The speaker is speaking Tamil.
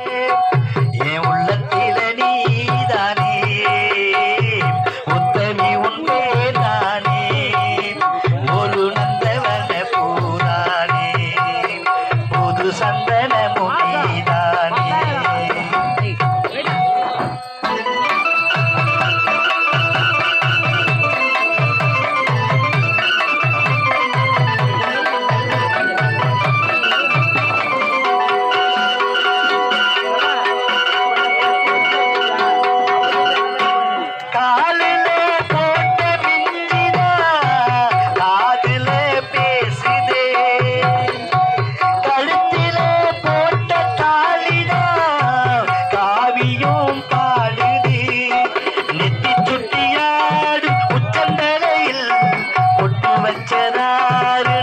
என் உள்ளத்தில நீதானே? உத்தமி உண்டே தானே ஒரு நந்தவன பூரானே புது சந்தனமோ நினைச்சனாரு